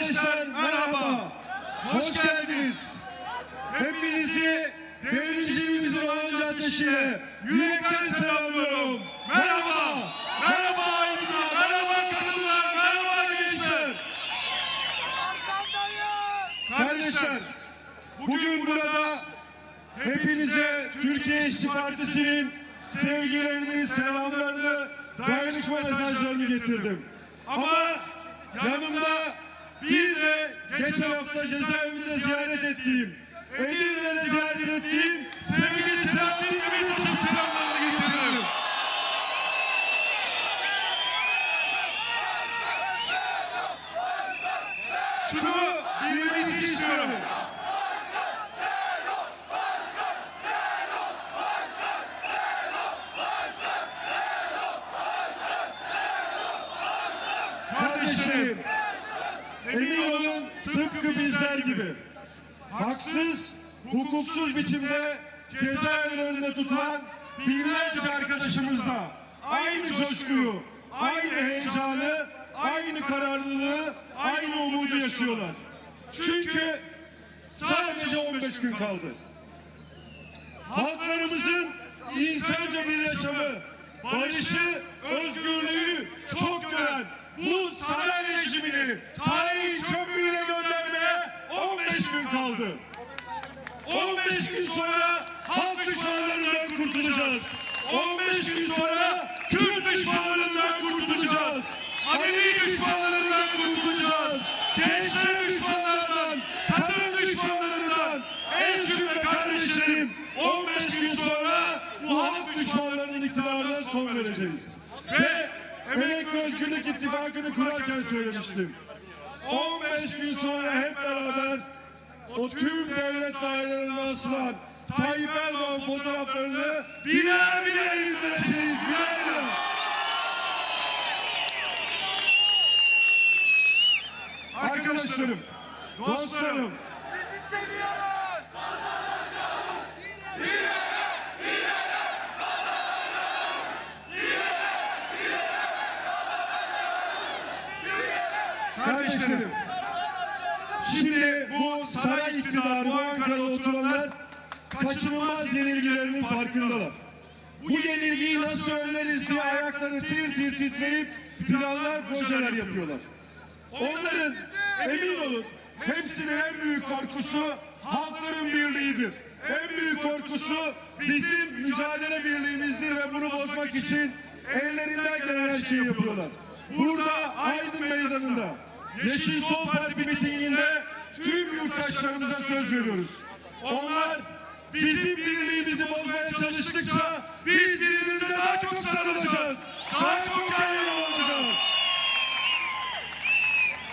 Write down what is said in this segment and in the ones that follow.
Kardeşler merhaba. Hoş geldiniz. Hepinizi devrimciliğimizin 10. ateşiyle yürekten selamlıyorum. Merhaba. Merhaba Aydınlar. Merhaba kadınlar. Merhaba gençler. Kardeşler bugün burada hepinize Türkiye İşçi Partisi'nin sevgilerini, selamlarını, dayanışma mesajlarını getirdim. Ama yanımda bir de geçen hafta cezaevinde ziyaret ettiğim, Edirne'de ziyaret ettiğim sevgili Selahattin Demirtaş'ın selamlarını getiriyorum. Şunu bilmenizi istiyorum. Kardeşlerim, emin olun tıpkı bizler gibi haksız, hukuksuz biçimde cezaevlerinde tutulan binlerce arkadaşımızla aynı coşkuyu, aynı heyecanı, aynı kararlılığı, aynı umudu yaşıyorlar. Çünkü sadece 15 gün kaldı. Halklarımızın insanca bir yaşamı, barışı, özgürlüğü çok gören bu saray rejimini tarihin çöplüğüne göndermeye 15 gün kaldı. 15 gün sonra halk düşmanlarından kurtulacağız. 15 gün sonra Kürt düşmanlarından kurtulacağız. Alevi düşmanlarından kurtulacağız. Gençler düşmanlarından, kadın düşmanlarından, en şüphe kardeşlerim 15 gün sonra bu halk düşmanlarının iktidarına son vereceğiz. Ve Emek ve Özgürlük İttifakı'nı kurarken söylemiştim. 15 gün sonra hep beraber o tüm devlet dairelerine asılan Tayyip Erdoğan fotoğraflarını birer birer indireceğiz. Birer birer. Arkadaşlarım, dostlarım, kardeşlerim. Bu saray iktidarı, bu Ankara'da oturanlar kaçınılmaz yenilgilerinin farkındalar. Bu yenilgiyi nasıl önleriz diye ayakları tir tir titreyip planlar, projeler yapıyorlar. Onların emin olun hepsinin en büyük korkusu halkların birliğidir. En büyük korkusu bizim mücadele birliğimizdir ve bunu bozmak için ellerinden gelen her şeyi yapıyorlar. Burada Aydın Meydanı'nda Yeşil Sol Parti mitinginde tüm yurttaşlarımıza söz veriyoruz. Onlar bizim birliğimizi bozmaya çalıştıkça biz birbirimize daha çok sarılacağız. Daha çok yanıyor olacağız.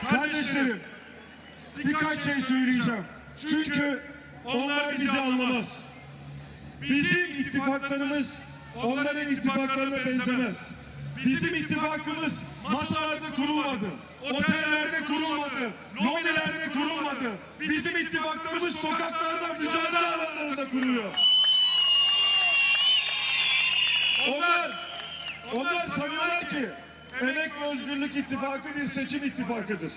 Kardeşlerim birkaç şey söyleyeceğim. Çünkü onlar bizi anlamaz. Bizim ittifaklarımız onların ittifaklarına benzemez. Bizim ittifakımız masalarda kurulmadı. Otellerde kurulmadı. Lobilerde kurulmadı. Bizim ittifaklarımız sokaklarda, mücadele alanlarında kuruluyor. Onlar, onlar sanıyorlar ki Emek ve Özgürlük İttifakı bir seçim ittifakıdır.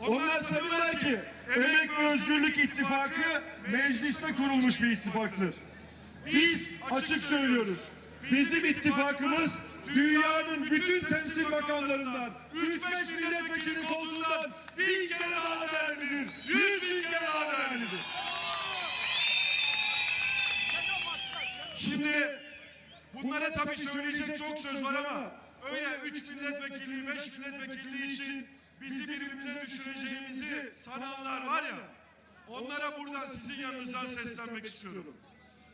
Onlar sanıyorlar ki Emek ve Özgürlük İttifakı mecliste kurulmuş bir ittifaktır. Biz açık söylüyoruz. Bizim ittifakımız dünyanın bütün temsil bakanlarından 3-5 milletvekili koltuğundan bin kere daha değerlidir. Yüz bin kere daha değerlidir. Şimdi bunlara tabii söyleyecek çok söz var ama öyle 3 milletvekili, 5 milletvekili için bizi birbirimize düşüreceğimizi sananlar var ya onlara buradan sizin yanınızdan seslenmek istiyorum.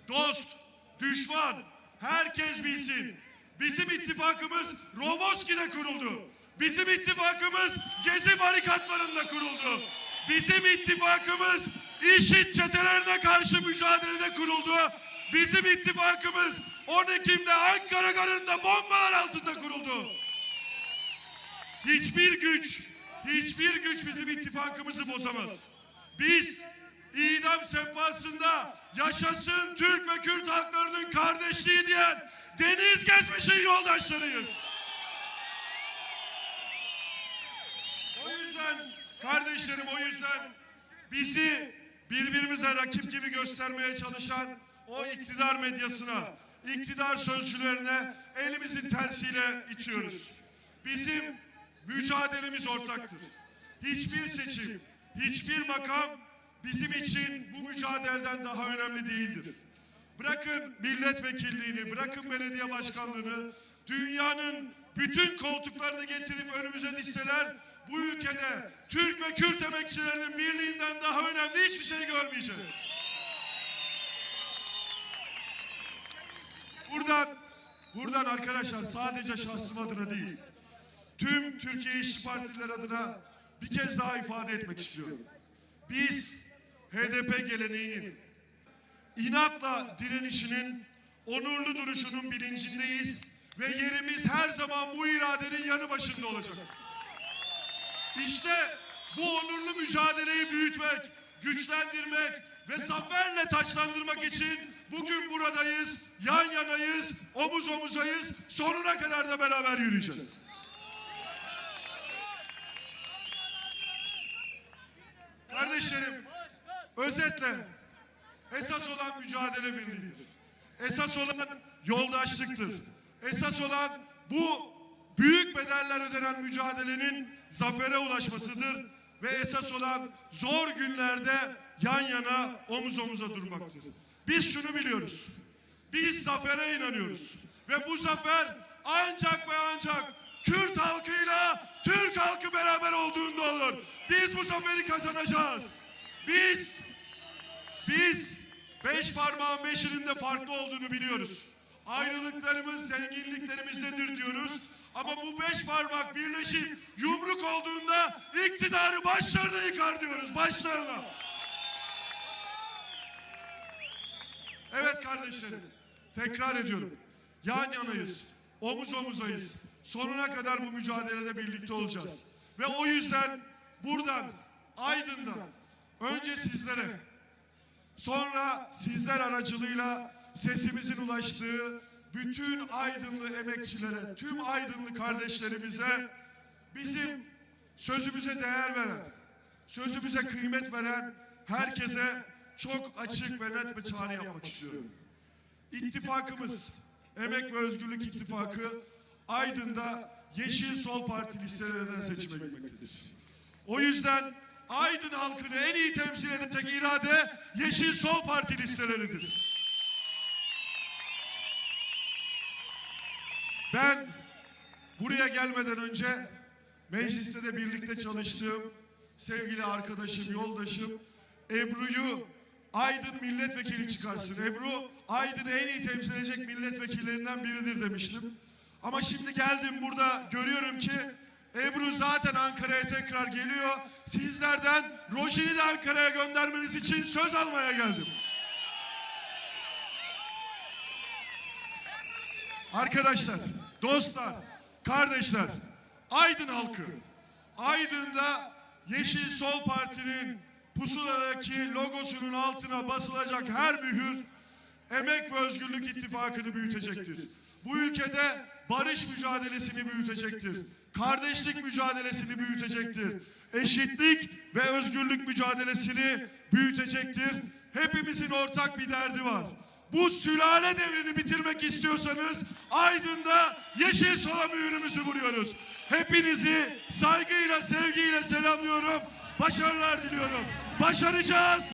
Dost, düşman, herkes bilsin. Bizim ittifakımız Roboski'de kuruldu. Bizim ittifakımız Gezi barikatlarında kuruldu. Bizim ittifakımız IŞİD çetelerine karşı mücadelede kuruldu. Bizim ittifakımız 10 Ekim'de Ankara Garı'nda bombalar altında kuruldu. Hiçbir güç, hiçbir güç bizim ittifakımızı bozamaz. Biz idam sehpasında yaşasın Türk ve Kürt halklarının kardeşliği diyen Deniz Gezmiş'in yoldaşlarıyız. O yüzden Kardeşlerim o yüzden bizi birbirimize rakip gibi göstermeye çalışan o iktidar medyasına, iktidar sözcülerine elimizin tersiyle itiyoruz. Bizim mücadelemiz ortaktır. Hiçbir seçim, hiçbir makam bizim için bu mücadeleden daha önemli değildir. Bırakın milletvekilliğini, bırakın belediye başkanlığını, dünyanın bütün koltuklarını getirip önümüze dizseler, bu ülkede Türk ve Kürt emekçilerinin birliğinden daha önemli hiçbir şey görmeyeceğiz. Buradan, buradan arkadaşlar sadece şahsım adına değil, tüm Türkiye İşçi Partiler adına bir kez daha ifade etmek istiyorum. Biz HDP geleneğinin, inatla direnişinin, onurlu duruşunun bilincindeyiz ve yerimiz her zaman bu iradenin yanı başında olacak. İşte bu onurlu mücadeleyi büyütmek, güçlendirmek ve zaferle taçlandırmak için bugün buradayız, yan yanayız, omuz omuzayız, sonuna kadar da beraber yürüyeceğiz. Kardeşlerim, özetle esas olan mücadele birliğidir. Esas olan yoldaşlıktır. Esas olan bu büyük bedeller ödenen mücadelenin zafere ulaşmasıdır ve esas olan zor günlerde yan yana omuz omuza durmaktır. Biz şunu biliyoruz. Biz zafere inanıyoruz. Ve bu zafer ancak ve ancak Kürt halkıyla Türk halkı beraber olduğunda olur. Biz bu zaferi kazanacağız. Biz biz beş parmağın beşinin de farklı olduğunu biliyoruz. Ayrılıklarımız zenginliklerimizdedir diyoruz. Ama bu beş parmak birleşip yumruk olduğunda iktidarı başlarına yıkar diyoruz. Başlarına. Evet kardeşlerim. Tekrar ediyorum. Yan yanayız. Omuz omuzayız. Sonuna kadar bu mücadelede birlikte olacağız. Ve o yüzden buradan, Aydın'dan önce sizlere, sonra sizler aracılığıyla sesimizin ulaştığı bütün Aydınlı emekçilere, tüm Aydınlı kardeşlerimize bizim sözümüze değer veren, sözümüze kıymet veren herkese çok açık ve net bir çağrı yapmak istiyorum. İttifakımız, Emek ve Özgürlük İttifakı Aydın'da Yeşil Sol Parti listelerinden seçime gitmektedir. O yüzden Aydın halkını en iyi temsil edecek irade Yeşil Sol Parti listeleridir. Ben buraya gelmeden önce mecliste de birlikte çalıştığım sevgili arkadaşım, yoldaşım Ebru'yu Aydın milletvekili çıkarsın. Ebru Aydın'ı en iyi temsil edecek milletvekillerinden biridir demiştim. Ama şimdi geldim burada görüyorum ki zaten Ankara'ya tekrar geliyor. Sizlerden Rojin'i de Ankara'ya göndermeniz için söz almaya geldim. Arkadaşlar, dostlar, kardeşler, Aydın halkı, Aydın'da Yeşil Sol Parti'nin pusuladaki logosunun altına basılacak her mühür Emek ve Özgürlük İttifakı'nı büyütecektir. Bu ülkede barış mücadelesini büyütecektir. Kardeşlik mücadelesini büyütecektir. Eşitlik ve özgürlük mücadelesini büyütecektir. Hepimizin ortak bir derdi var. Bu sülale devrini bitirmek istiyorsanız Aydın'da yeşil sola mühürümüzü vuruyoruz. Hepinizi saygıyla, sevgiyle selamlıyorum. Başarılar diliyorum. Başaracağız.